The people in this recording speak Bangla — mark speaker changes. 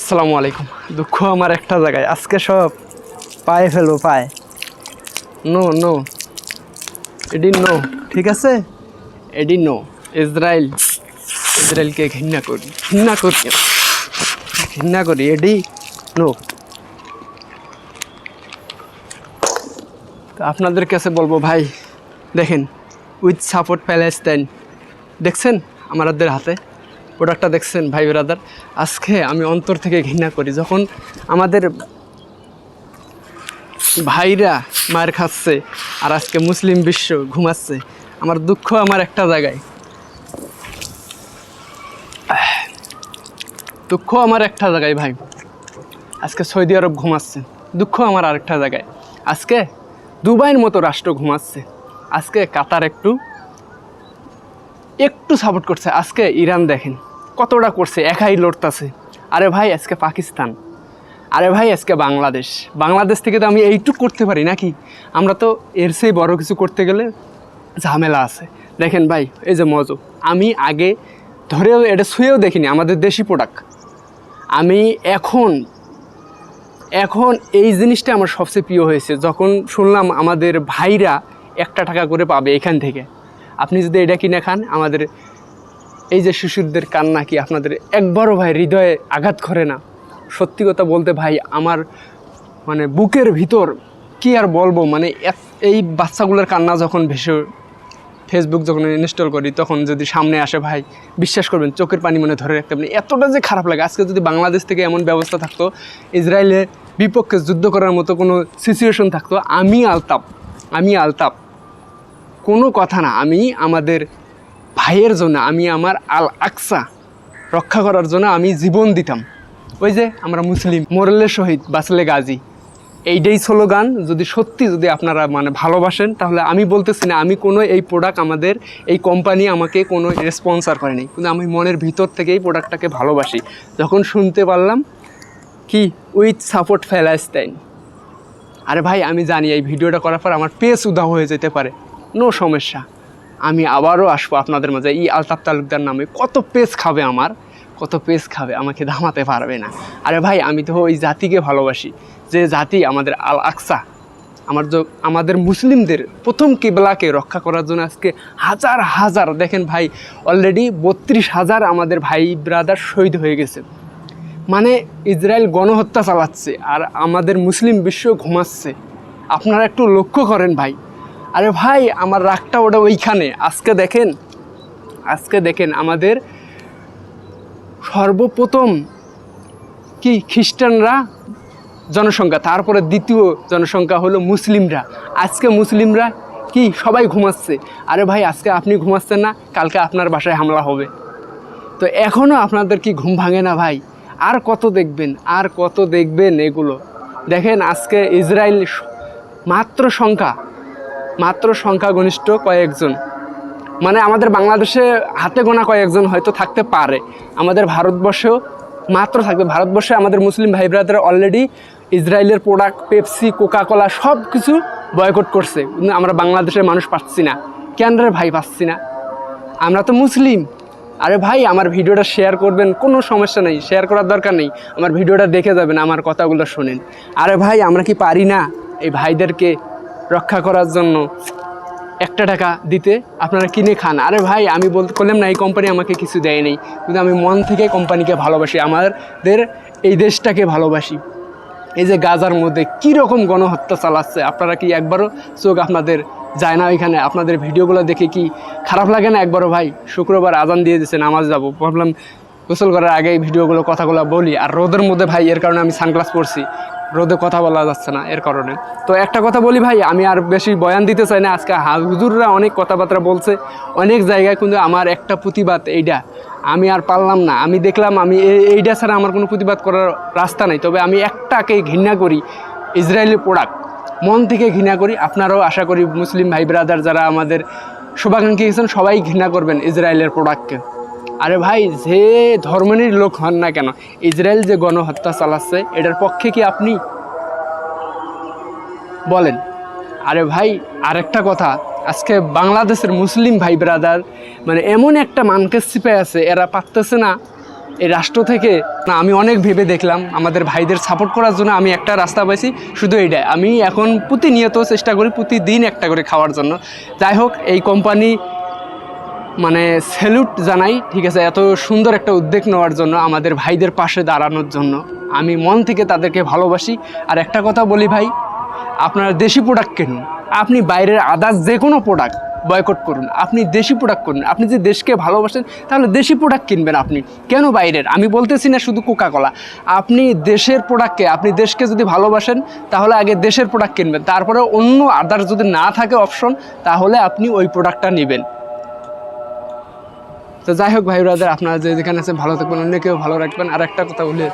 Speaker 1: আসসালামু আলাইকুম। দুঃখ আমার একটা জায়গায়। আজকে সব পায়ে ফেলব পায়ে। নো নো এডি নো ঠিক আছে? এডি নো ইসরায়েল। ইসরায়েলকে ঘৃণা করি। ঘৃণা করি। ঘৃণা করি। এডি নো তো আপনাদের কাছে বলব ভাই দেখেন উইথ সাপোর্ট প্যালেস্টাইন। দেখছেন? আমাদের হাতে। প্রোডাক্টটা দেখছেন, ভাই ব্রাদার আজকে আমি অন্তর থেকে ঘৃণা করি। যখন আমাদের ভাইরা মায়ের খাচ্ছে আর আজকে মুসলিম বিশ্ব ঘুমাচ্ছে, আমার দুঃখ আমার একটা জায়গায়। দুঃখ আমার একটা জায়গায় ভাই, আজকে সৌদি আরব ঘুমাচ্ছে। দুঃখ আমার আরেকটা জায়গায়। আজকে দুবাইয়ের মতো রাষ্ট্র ঘুমাচ্ছে। আজকে কাতার একটু একটু সাপোর্ট করছে। আজকে ইরান দেখেন কতটা করছে? একাই লড়তাছে। আরে ভাই, আজকে পাকিস্তান। আরে ভাই, আজকে বাংলাদেশ। বাংলাদেশ থেকে তো আমি এইটুক করতে পারি নাকি? আমরা তো এর সেই বড় কিছু করতে গেলে ঝামেলা আছে। দেখেন ভাই, এই যে মজো, আমি আগে ধরেও এটা শুয়েও দেখিনি, আমাদের দেশি প্রোডাক্ট আমি এখন এখন এই জিনিসটা আমার সবচেয়ে প্রিয় হয়েছে, যখন শুনলাম আমাদের ভাইরা একটা টাকা করে পাবে এখান থেকে। আপনি যদি এটা কিনে খান, আমাদের এই যে শিশুদের কান্না কি আপনাদের একবারও ভাই হৃদয়ে আঘাত করে না? সত্যি কথা বলতে ভাই, আমার মানে বুকের ভিতর কি আর বলব? মানে এই বাচ্চাগুলোর কান্না যখন ভেসে ফেসবুক যখন ইনস্টল করি, তখন যদি সামনে আসে ভাই, বিশ্বাস করবেন, চোখের পানি মনে ধরে রাখতে পারেন এতটা যে খারাপ লাগে। আজকে যদি বাংলাদেশ থেকে এমন ব্যবস্থা থাকতো ইসরায়েলের বিপক্ষে যুদ্ধ করার মতো কোনো সিচুয়েশন থাকতো, আমি আলতাপ আমি আলতাপ। কোনো কথা না। আমি আমাদের ভাইয়ের জন্য আমি আমার আল আকসা রক্ষা করার জন্য আমি জীবন দিতাম। ওই যে আমরা মুসলিম, মোরেলে শহীদ বাসলে গাজী। এইটাই স্লোগান। যদি সত্যি যদি আপনারা মানে ভালোবাসেন, তাহলে আমি বলতেছি না, আমি কোনো এই প্রোডাক্ট আমাদের, এই কোম্পানি আমাকে কোনো স্পন্সার করেনি। কিন্তু আমি মনের ভিতর থেকে এই প্রোডাক্টটাকে ভালোবাসি। যখন শুনতে পারলাম, কি? উইথ সাপোর্ট ফেলাস্তাইন আরে ভাই, আমি জানি এই ভিডিওটা করার পর আমার পেস উদাহ হয়ে যেতে পারে। নো সমস্যা। আমি আবারও আসব আপনাদের মাঝে। এই আলতাফ তালুকদার নামে। কত পেস খাবে আমার? কত পেস খাবে? আমাকে দামাতে পারবে না। আরে ভাই, আমি তো ওই জাতিকে ভালোবাসি। যে জাতি আমাদের আল আকসা, আমার আমাদের মুসলিমদের প্রথম কেবলাকে রক্ষা করার জন্য আজকে হাজার হাজার, দেখেন ভাই অলরেডি বত্রিশ হাজার আমাদের ভাই ব্রাদার শহীদ হয়ে গেছে। মানে ইসরায়েল গণহত্যা চালাচ্ছে আর আমাদের মুসলিম বিশ্ব ঘুমাচ্ছে। আপনারা একটু লক্ষ্য করেন ভাই। আরে ভাই, আমার রাগটা ওটা ওইখানে। আজকে দেখেন আজকে দেখেন আমাদের সর্বপ্রথম কি, খ্রিস্টানরা জনসংখ্যা, তারপরে দ্বিতীয় জনসংখ্যা হলো মুসলিমরা। আজকে মুসলিমরা কি, সবাই ঘুমাচ্ছে। আরে ভাই, আজকে আপনি ঘুমাচ্ছেন না, কালকে আপনার বাসায় হামলা হবে। তো এখনও আপনাদের কি ঘুম ভাঙে না ভাই? আর কত দেখবেন, আর কত দেখবেন এগুলো? দেখেন আজকে ইসরায়েল মাত্র সংখ্যা মাত্র সংখ্যাগনিষ্ঠ কয়েকজন। মানে আমাদের বাংলাদেশে হাতে গোনা কয়েকজন হয়তো থাকতে পারে। আমাদের ভারতবর্ষেও মাত্র থাকবে। ভারতবর্ষে আমাদের মুসলিম ভাই ব্রাদার অলরেডি ইসরায়েলের প্রোডাক্ট পেপসি কোকাকোলা সব কিছু বয়কট করছে। কিন্তু আমরা বাংলাদেশের মানুষ পাচ্ছি না। কেন রে ভাই পাচ্ছি না? আমরা তো মুসলিম। আরে ভাই, আমার ভিডিওটা শেয়ার করবেন, কোনো সমস্যা নেই। শেয়ার করার দরকার নেই। আমার ভিডিওটা দেখে যাবেন, আমার কথাগুলো শোনেন। আরে ভাই, আমরা কি পারি না? এই ভাইদেরকে রক্ষা করার জন্য একটা টাকা দিতে আপনারা কিনে খান। আরে ভাই, আমি বলতে করলাম না, এই কোম্পানি আমাকে কিছু দেয় নেই কিন্তু আমি মন থেকে কোম্পানিকে ভালোবাসি, আমাদের এই দেশটাকে ভালোবাসি। এই যে গাজার মধ্যে কী রকম গণহত্যা চালাচ্ছে, আপনারা কি একবারও চোখ আপনাদের যায় না ওইখানে? আপনাদের ভিডিওগুলো দেখে কি খারাপ লাগে না একবারও ভাই? শুক্রবার আজান দিয়ে দিচ্ছে নামাজ যাব। ভাবলাম গোসল করার আগে এই ভিডিওগুলো, কথাগুলো বলি। আর রোদের মধ্যে ভাই, এর কারণে আমি সানগ্লাস পরছি। রোদে কথা বলা যাচ্ছে না এর কারণে। তো একটা কথা বলি ভাই, আমি আর বেশি বয়ান দিতে চাই না। আজকে হুজুররা অনেক কথাবার্তা বলছে, অনেক জায়গায় কিন্তু আমার একটা প্রতিবাদ এইটা আমি আর পারলাম না। আমি দেখলাম আমি এইটা ছাড়া আমার কোনো প্রতিবাদ করার রাস্তা নাই। তবে আমি একটাকে ঘৃণা করি, ইসরায়েলি প্রোডাক্ট মন থেকে ঘৃণা করি, আপনারাও আশা করি মুসলিম ভাই ব্রাদার যারা আমাদের শুভাকাঙ্ক্ষী গেছেন সবাই ঘৃণা করবেন ইসরায়েলের প্রোডাক্টকে আরে ভাই, যে ধর্মেরই লোক হন না কেন, ইসরায়েল যে গণহত্যা চালাচ্ছে, এটার পক্ষে কি আপনি? বলেন। আরে ভাই, আরেকটা কথা, আজকে বাংলাদেশের মুসলিম ভাই ব্রাদার মানে এমন একটা মানকে চিপে আছে, এরা পারতেছে না এই রাষ্ট্র থেকে। না, আমি অনেক ভেবে দেখলাম, আমাদের ভাইদের সাপোর্ট করার জন্য আমি একটা রাস্তা পাইছি, শুধু এইটাই। আমি এখন প্রতিনিয়ত চেষ্টা করি, প্রতিদিন একটা করে খাওয়ার জন্য। যাই হোক, এই কোম্পানি মানে স্যালুট জানাই, ঠিক আছে? এত সুন্দর একটা উদ্যোগ নেওয়ার জন্য, আমাদের ভাইদের পাশে দাঁড়ানোর জন্য। আমি মন থেকে তাদেরকে ভালোবাসি। আর একটা কথা বলি ভাই, আপনারা দেশি প্রোডাক্ট কিনুন। আপনি বাইরের আদার্স যে কোনো প্রোডাক্ট বয়কট করুন। আপনি দেশি প্রোডাক্ট করুন। আপনি যে দেশকে ভালোবাসেন, তাহলে দেশি প্রোডাক্ট কিনবেন আপনি। কেন বাইরের? আমি বলতেছি না শুধু কোকা কলা আপনি দেশের প্রোডাক্টকে আপনি দেশকে যদি ভালোবাসেন, তাহলে আগে দেশের প্রোডাক্ট কিনবেন। তারপরে অন্য আদার্স যদি না থাকে অপশন তাহলে আপনি ওই প্রোডাক্টটা নেবেন। তো যাই হোক ভাই, ব্রাদার, আপনারা যে যেখানে আছেন, ভালো থাকবেন, অন্যকেও ভালো রাখবেন। আর একটা কথা বলি